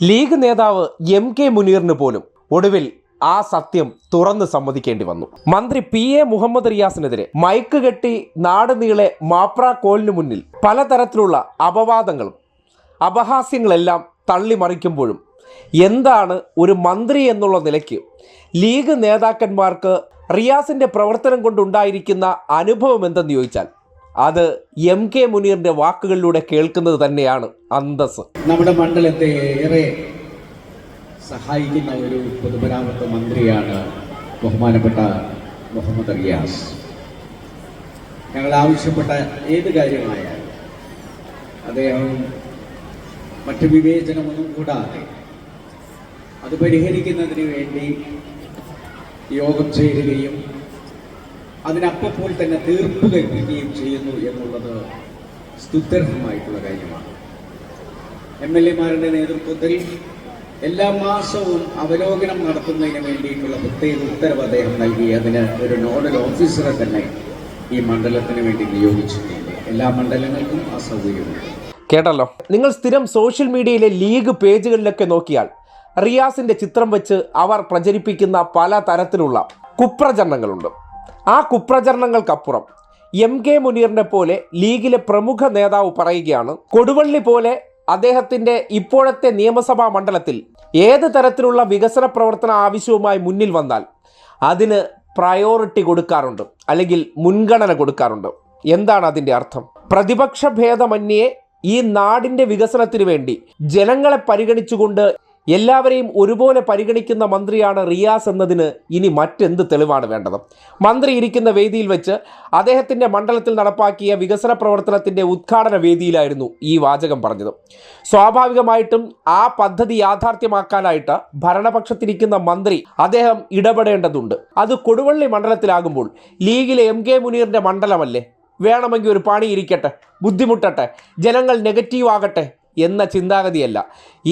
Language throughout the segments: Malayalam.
ലീഗ് നേതാവ് എം കെ മുനീറിന് പോലും ഒടുവിൽ ആ സത്യം തുറന്ന് സമ്മതിക്കേണ്ടി വന്നു. മന്ത്രി പി എ മുഹമ്മദ് റിയാസിനെതിരെ മൈക്ക് കെട്ടി നാട് നീളെ മാപ്ര കോളിന് മുന്നിൽ പലതരത്തിലുള്ള അപവാദങ്ങളും അപഹാസ്യങ്ങളെല്ലാം തള്ളിമറിക്കുമ്പോഴും എന്താണ് ഒരു മന്ത്രി എന്നുള്ള നിലയ്ക്ക് ലീഗ് നേതാക്കന്മാർക്ക് റിയാസിന്റെ പ്രവർത്തനം കൊണ്ടുണ്ടായിരിക്കുന്ന അനുഭവം എന്തെന്ന് ചോദിച്ചാൽ അത് എം കെ മുനീറിന്റെ വാക്കുകളിലൂടെ കേൾക്കുന്നത് തന്നെയാണ് അന്തസ് നമ്മുടെ മണ്ഡലത്തെ ഏറെ സഹായിക്കുന്ന ഒരു പൊതുമരാമത്ത് മന്ത്രിയാണ് ബഹുമാനപ്പെട്ട മുഹമ്മദ് റിയാസ്. ഞങ്ങൾ ആവശ്യപ്പെട്ട ഏത് കാര്യമായാലും അദ്ദേഹം മറ്റു വിവേചനമൊന്നും കൂടാതെ അത് പരിഹരിക്കുന്നതിന് വേണ്ടി യോഗം ചേരുകയും അതിനപ്പോൾ തന്നെ തീർപ്പ് കൽപ്പിക്കുകയും ചെയ്യുന്നു എന്നുള്ളത് സ്തുത്യർഹമായിട്ടുള്ള കാര്യമാണ്. എം എൽ എമാരുടെ നേതൃത്വത്തിൽ എല്ലാ മാസവും അവലോകനം നടത്തുന്നതിന് വേണ്ടിയിട്ടുള്ള പ്രത്യേക ഉത്തരവ് അദ്ദേഹം നൽകി. അതിന് ഒരു നോഡൽ ഓഫീസറെ തന്നെ ഈ മണ്ഡലത്തിന് വേണ്ടി നിയോഗിച്ചിട്ടുണ്ട്. എല്ലാ മണ്ഡലങ്ങൾക്കും ആ സൗകര്യമുണ്ട്. കേട്ടല്ലോ? നിങ്ങൾ സ്ഥിരം സോഷ്യൽ മീഡിയയിലെ ലീഗ് പേജുകളിലൊക്കെ നോക്കിയാൽ റിയാസിന്റെ ചിത്രം വെച്ച് അവർ പ്രചരിപ്പിക്കുന്ന പല തരത്തിലുള്ള കുപ്രചരണങ്ങളുണ്ട്. ആ കുപ്രചരണങ്ങൾക്കപ്പുറം എം കെ മുനീറിനെ പോലെ ലീഗിലെ പ്രമുഖ നേതാവ് പറയുകയാണ് കൊടുവള്ളി പോലെ അദ്ദേഹത്തിന്റെ ഇപ്പോഴത്തെ നിയമസഭാ മണ്ഡലത്തിൽ ഏത് തരത്തിലുള്ള വികസന പ്രവർത്തന ആവശ്യവുമായി മുന്നിൽ വന്നാൽ അതിന് പ്രയോറിറ്റി കൊടുക്കാറുണ്ട് അല്ലെങ്കിൽ മുൻഗണന കൊടുക്കാറുണ്ട്. എന്താണ് അതിന്റെ അർത്ഥം? പ്രതിപക്ഷ ഭേദമന്യേ ഈ നാടിന്റെ വികസനത്തിന് വേണ്ടി ജനങ്ങളെ പരിഗണിച്ചുകൊണ്ട് എല്ലാവരെയും ഒരുപോലെ പരിഗണിക്കുന്ന മന്ത്രിയാണ് റിയാസ് എന്നതിന് ഇനി മറ്റെന്ത് തെളിവാണ് വേണ്ടത്? മന്ത്രി ഇരിക്കുന്ന വേദിയിൽ വെച്ച് അദ്ദേഹത്തിന്റെ മണ്ഡലത്തിൽ നടപ്പാക്കിയ വികസന പ്രവർത്തനത്തിന്റെ ഉദ്ഘാടന വേദിയിലായിരുന്നു ഈ വാചകം പറഞ്ഞത്. സ്വാഭാവികമായിട്ടും ആ പദ്ധതി യാഥാർത്ഥ്യമാക്കാനായിട്ട് ഭരണപക്ഷത്തിരിക്കുന്ന മന്ത്രി അദ്ദേഹം ഇടപെടേണ്ടതുണ്ട്. അത് കൊടുവള്ളി മണ്ഡലത്തിലാകുമ്പോൾ ലീഗിലെ എം കെ മുനീറിന്റെ മണ്ഡലമല്ലേ? വേണമെങ്കിൽ ഒരു പണി ഇരിക്കട്ടെ ബുദ്ധിമുട്ടട്ടെ ജനങ്ങൾ നെഗറ്റീവ് ആകട്ടെ എന്ന ചിന്താഗതിയല്ല.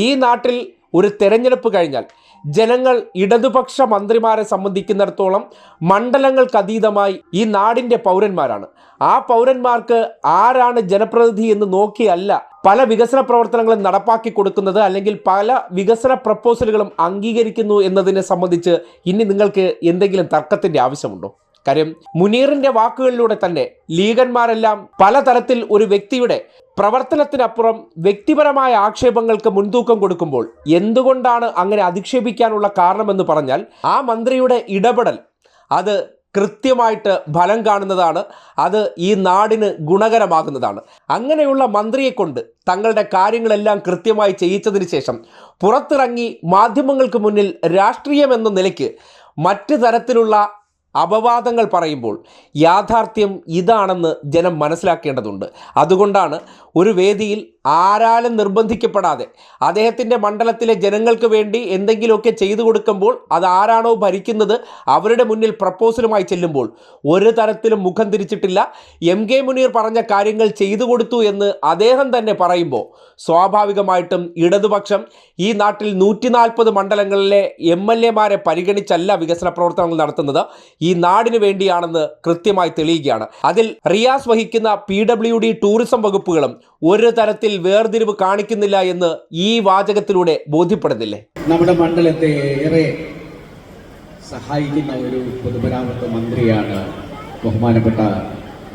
ഈ നാട്ടിൽ ഒരു തെരഞ്ഞെടുപ്പ് കഴിഞ്ഞാൽ ജനങ്ങൾ ഇടതുപക്ഷ മന്ത്രിമാരെ സംബന്ധിക്കുന്നിടത്തോളം മണ്ഡലങ്ങൾക്കതീതമായി ഈ നാടിന്റെ പൗരന്മാരാണ്. ആ പൗരന്മാർക്ക് ആരാണ് ജനപ്രതിനിധി എന്ന് നോക്കിയല്ല. പല വികസന പ്രവർത്തനങ്ങളും നടപ്പാക്കി കൊടുക്കുന്നത് അല്ലെങ്കിൽ പല വികസന പ്രപ്പോസലുകളും അംഗീകരിക്കുന്നു എന്നതിനെ സംബന്ധിച്ച് ഇനി നിങ്ങൾക്ക് എന്തെങ്കിലും തർക്കത്തിന്റെ ആവശ്യമുണ്ടോ? കാര്യം മുനീറിന്റെ വാക്കുകളിലൂടെ തന്നെ ലീഗന്മാരെല്ലാം പലതരത്തിൽ ഒരു വ്യക്തിയുടെ പ്രവർത്തനത്തിനപ്പുറം വ്യക്തിപരമായ ആക്ഷേപങ്ങൾക്ക് മുൻതൂക്കം കൊടുക്കുമ്പോൾ എന്തുകൊണ്ടാണ് അങ്ങനെ അധിക്ഷേപിക്കാനുള്ള കാരണമെന്ന് പറഞ്ഞാൽ ആ മന്ത്രിയുടെ ഇടപെടൽ അത് കൃത്യമായിട്ട് ഫലം കാണുന്നതാണ്. അത് ഈ നാടിന് ഗുണകരമാകുന്നതാണ്. അങ്ങനെയുള്ള മന്ത്രിയെ കൊണ്ട് തങ്ങളുടെ കാര്യങ്ങളെല്ലാം കൃത്യമായി ചെയ്യിച്ചതിന് ശേഷം പുറത്തിറങ്ങി മാധ്യമങ്ങൾക്ക് മുന്നിൽ രാഷ്ട്രീയം എന്ന നിലയ്ക്ക് മറ്റ് തരത്തിലുള്ള അപവാദങ്ങൾ പറയുമ്പോൾ യാഥാർത്ഥ്യം ഇതാണെന്ന് ജനം മനസ്സിലാക്കേണ്ടതുണ്ട്. അതുകൊണ്ടാണ് ഒരു വേദിയിൽ ആരാലും നിർബന്ധിക്കപ്പെടാതെ അദ്ദേഹത്തിന്റെ മണ്ഡലത്തിലെ ജനങ്ങൾക്ക് വേണ്ടി എന്തെങ്കിലുമൊക്കെ ചെയ്തു കൊടുക്കുമ്പോൾ അത് ആരാണോ ഭരിക്കുന്നത് അവരുടെ മുന്നിൽ പ്രപ്പോസലുമായി ചെല്ലുമ്പോൾ ഒരു തരത്തിലും മുഖം തിരിച്ചിട്ടില്ല. എം കെ മുനീർ പറഞ്ഞ കാര്യങ്ങൾ ചെയ്തു കൊടുത്തു എന്ന് അദ്ദേഹം തന്നെ പറയുമ്പോൾ സ്വാഭാവികമായിട്ടും ഇടതുപക്ഷം ഈ നാട്ടിൽ നൂറ്റി നാൽപ്പത് മണ്ഡലങ്ങളിലെ എം എൽ എമാരെ പരിഗണിച്ചല്ല വികസന പ്രവർത്തനങ്ങൾ നടത്തുന്നത്. ഈ നാടിന് വേണ്ടിയാണെന്ന് കൃത്യമായി തെളിയുകയാണ്. അതിൽ റിയാസ് വഹിക്കുന്ന പി ഡബ്ല്യു ഡി ടൂറിസം വകുപ്പുകളും ഒരു തരത്തിൽ വേർതിരിവ് കാണിക്കുന്നില്ല എന്ന് ഈ വാചകത്തിലൂടെ ബോധ്യപ്പെടുന്നില്ലേ? നമ്മുടെ മണ്ഡലത്തെ ഏറെ സഹായിക്കുന്ന ഒരു പൊതുമരാമത്ത് മന്ത്രിയാണ് ബഹുമാനപ്പെട്ട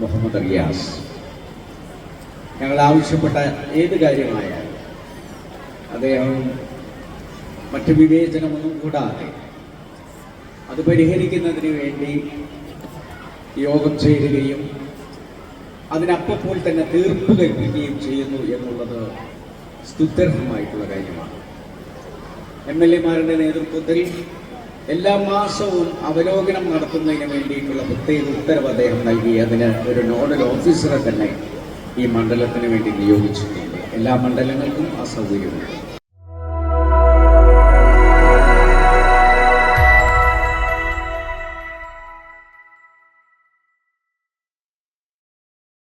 മുഹമ്മദ് റിയാസ്. ഞങ്ങൾ ആവശ്യപ്പെട്ട ഏത് കാര്യമായാലും അദ്ദേഹം മറ്റു വിവേചനമൊന്നും കൂടാതെ അത് പരിഹരിക്കുന്നതിന് വേണ്ടി യോഗം ചേരുകയും അതിനപ്പോൾ തന്നെ തീർപ്പ് കൽപ്പിക്കുകയും ചെയ്യുന്നു എന്നുള്ളത് സ്തുത്യർഹമായിട്ടുള്ള കാര്യമാണ്. എം എൽ എമാരുടെ നേതൃത്വത്തിൽ എല്ലാ മാസവും അവലോകനം നടത്തുന്നതിന് വേണ്ടിയിട്ടുള്ള പ്രത്യേക ഉത്തരവ് അദ്ദേഹം നൽകി. അതിന് ഒരു നോഡൽ ഓഫീസറെ തന്നെ ഈ മണ്ഡലത്തിന് വേണ്ടി നിയോഗിച്ചിട്ടുണ്ട്. എല്ലാ മണ്ഡലങ്ങൾക്കും ആ സൗകര്യമുണ്ട്.